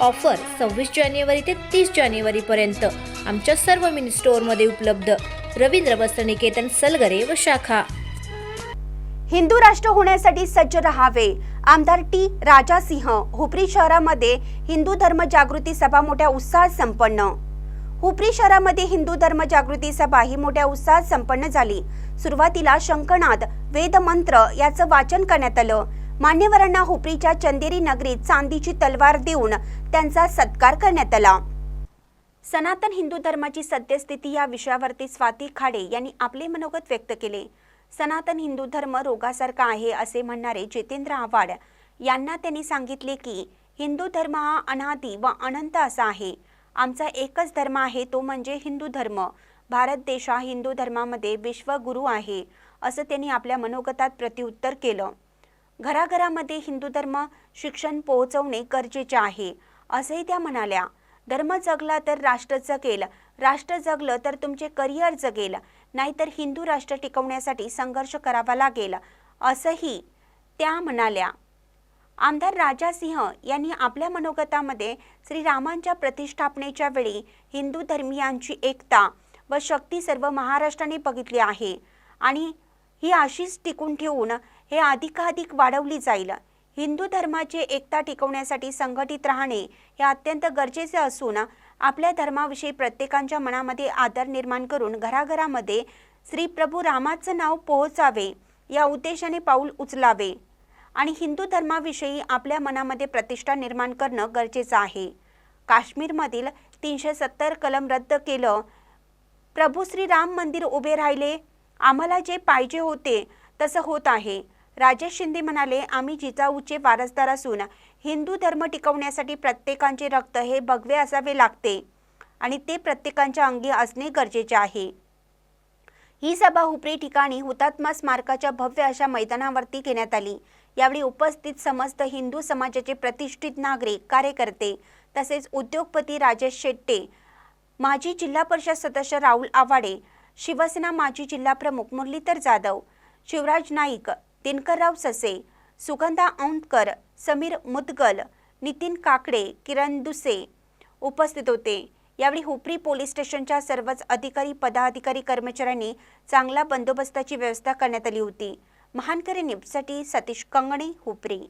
Offer सव्वीस जानेवारी ते तीस जानेवारीपर्यंत आमच्या सर्व मिनी स्टोअरमध्ये उपलब्ध. रवींद्र वस्त्रनिकेतन सलगरे व शाखा. हिंदू राष्ट्र होण्यासाठी सज्ज राहावे. आमदार टी. राजासिंह हुपरी शहरामध्ये हिंदू धर्म जागृती सभा मोठ्या उत्साहात संपन्न. हुपरी शहरामध्ये हिंदू धर्म जागृती सभा ही मोठ्या उत्साहात संपन्न झाली. सुरुवातीला शंखनाद वेदमंत्र याचं वाचन करण्यात आलं. मान्यवरांना हुपरीच्या चंदेरी नगरीत चांदीची तलवार देऊन त्यांचा सत्कार करण्यात आला. सनातन हिंदू धर्माची सद्यस्थिती या विषयावरती स्वाती खाडे यांनी आपले मनोगत व्यक्त केले. सनातन हिंदू धर्म रोगासारखा आहे असे म्हणणारे जितेंद्र आव्हाड यांना त्यांनी सांगितले की हिंदू धर्म हा अनादी व अनंत असा आहे. आमचा एकच धर्म आहे तो म्हणजे हिंदू धर्म. भारत देश हा हिंदू धर्मामध्ये विश्वगुरू आहे असं त्यांनी आपल्या मनोगतात प्रत्युत्तर केलं. घराघरामध्ये हिंदू धर्म शिक्षण पोहोचवणे गरजेचे आहे असंही त्या म्हणाल्या. धर्म जगला तर राष्ट्र जगेल राष्ट्र जगलं तर तुमचे करिअर जगेल नाहीतर हिंदू राष्ट्र टिकवण्यासाठी संघर्ष करावा लागेल असंही त्या म्हणाल्या. आमदार राजा सिंह यांनी आपल्या मनोगतामध्ये श्रीरामांच्या प्रतिष्ठापनेच्या वेळी हिंदू धर्मियांची एकता व शक्ती सर्व महाराष्ट्राने बघितली आहे आणि ही अशीच टिकून ठेवून हे अधिकाधिक वाढवली जाईल. हिंदू धर्माची एकता टिकवण्यासाठी संघटित राहणे हे अत्यंत गरजेचे असून आपल्या धर्माविषयी प्रत्येकाच्या मनामध्ये आदर निर्माण करून घराघरामध्ये श्री प्रभू रामाचं नाव पोहोचावे या उद्देशाने पाऊल उचलावे. आणि हिंदू धर्माविषयी आपल्या मनामध्ये प्रतिष्ठा निर्माण करणं गरजेचं आहे. काश्मीरमधील तीनशे सत्तर कलम रद्द केलं. प्रभू श्री राम मंदिर उभे राहिले. आम्हाला जे पाहिजे होते तसं होत आहे. राजेश शिंदे म्हणाले आम्ही जिजाऊचे वारसदार असून हिंदू धर्म टिकवण्यासाठी प्रत्येकाचे रक्त हे भगवे असावे लागते आणि ते प्रत्येकाच्या अंगी असणे गरजेचे आहे. ही सभा हुपरी ठिकाणी हुतात्मा स्मारकाच्या भव्य अशा मैदानावरती घेण्यात आली. यावेळी उपस्थित समस्त हिंदू समाजाचे प्रतिष्ठित नागरिक कार्यकर्ते तसेच उद्योगपती राजेश शेट्टे माजी जिल्हा परिषद सदस्य राहुल आवाडे शिवसेना माजी जिल्हा प्रमुख मुरलीधर जाधव शिवराज नाईक दिनकरराव ससे सुगंधा औंदकर समीर मुदगल नितीन काकडे किरण दुसे उपस्थित होते. यावेळी हुपरी पोलीस स्टेशनच्या सर्वच अधिकारी पदाधिकारी कर्मचाऱ्यांनी चांगला बंदोबस्ताची व्यवस्था करण्यात आली होती. महानकरी न्यूजसाठी सतीश कंगणे हुपरी